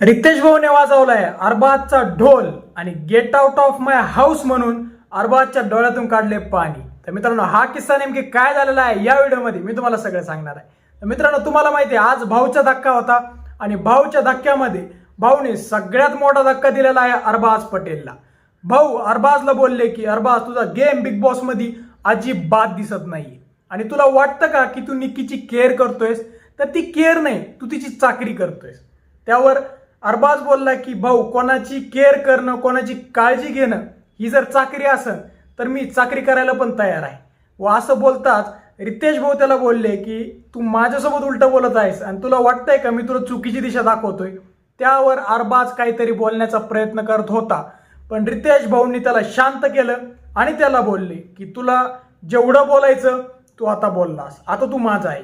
रितेश भाऊने वाजवलाय अरबाजचा ढोल आणि get out of my house म्हणून अरबाजच्या डोळ्यातून काढले पाणी. तर मित्रांनो हा किस्सा नेमकी काय झालेला आहे या व्हिडिओमध्ये मी तुम्हाला सगळं सांगणार आहे. तर मित्रांनो तुम्हाला माहिती आहे आज भाऊचा धक्का होता आणि भाऊच्या धक्क्यामध्ये भाऊने सगळ्यात मोठा धक्का दिलेला आहे अरबाज पटेलला. भाऊ अरबाजला बोलले की अरबाज तुझा गेम बिग बॉसमध्ये अजिबात दिसत नाहीये. आणि तुला वाटतं का की तू निक्कीची केअर करतोयस? तर ती केअर नाही तू तिची चाकरी करतोयस. त्यावर अरबाज बोलला की भाऊ कोणाची केअर करणं कोणाची काळजी घेणं ही जर चाकरी असेल तर मी चाकरी करायला पण तयार आहे. व असं बोलताच रितेश भाऊ त्याला बोलले की तू माझ्यासोबत उलटं बोलत आहेस आणि तुला वाटतंय का मी तुला चुकीची दिशा दाखवतोय? त्यावर अरबाज काहीतरी बोलण्याचा प्रयत्न करत होता. पण रितेश भाऊंनी त्याला शांत केलं आणि त्याला बोलले की तुला जेवढं बोलायचं तू आता बोललास. आता तू माझा आहे.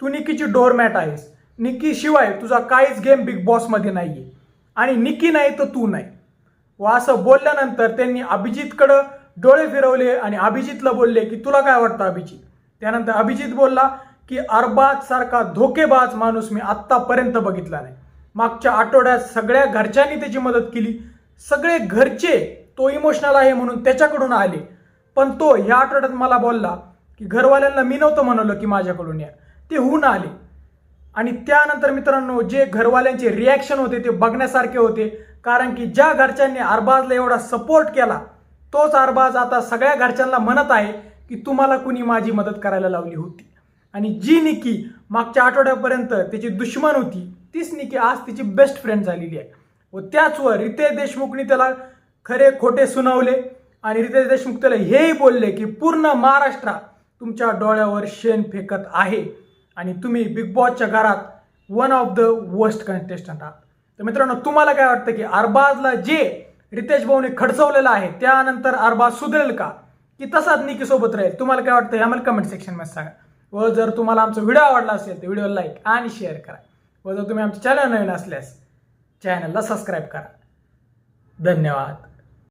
तू निकीची डोरमॅट आहेस. निकी शिवाय तुझा काहीच गेम बिग बॉसमध्ये नाही आहे आणि निकी नाही तर तू नाही. व असं बोलल्यानंतर त्यांनी अभिजितकडं डोळे फिरवले आणि अभिजितला बोलले की तुला काय वाटतं अभिजित? त्यानंतर अभिजित बोलला की अरबाज सारखा धोकेबाज माणूस मी आत्तापर्यंत बघितला नाही. मागच्या आठवड्यात सगळ्या घरच्यांनी त्याची मदत केली. सगळे घरचे तो इमोशनल आहे म्हणून त्याच्याकडून आले. पण तो ह्या आठवड्यात मला बोलला की घरवाल्यांना मी नव्हतं म्हणलं की माझ्याकडून या. ते होऊन आले. आणि त्यानंतर मित्रांनो जे घरवाल्यांचे रिॲक्शन होते ते बघण्यासारखे होते. कारण की ज्या घरच्यांनी अरबाजला एवढा सपोर्ट केला तोच अरबाज आता सगळ्या घरच्यांना म्हणत आहे की तुम्हाला कुणी माझी मदत करायला लावली होती. आणि जी निकी मागच्या आठवड्यापर्यंत त्याची दुश्मन होती तीच निकी आज तिची बेस्ट फ्रेंड झालेली आहे. व त्याचवर रितेश देशमुखनी त्याला खरे खोटे सुनावले आणि रितेश देशमुख त्याला हेही बोलले की पूर्ण महाराष्ट्र तुमच्या डोळ्यावर शेण फेकत आहे. आणि तुम्ही बिग बॉसच्या घरात one of the worst contestant आहात. तर मित्रांनो तुम्हाला काय वाटतं की अरबाजला जे रितेश भाऊने खडचवलेलं आहे त्यानंतर अरबाज सुधरेल का? की तसाच निकीसोबत राहील? तुम्हाला काय वाटतं हे आम्हाला कमेंट सेक्शनमध्ये सांगा. व जर तुम्हाला आमचा व्हिडिओ आवडला असेल तर व्हिडिओ लाईक आणि शेअर करा. व जर तुम्ही आमच्या चॅनल नवीन असल्यास चॅनलला सबस्क्राईब करा. धन्यवाद.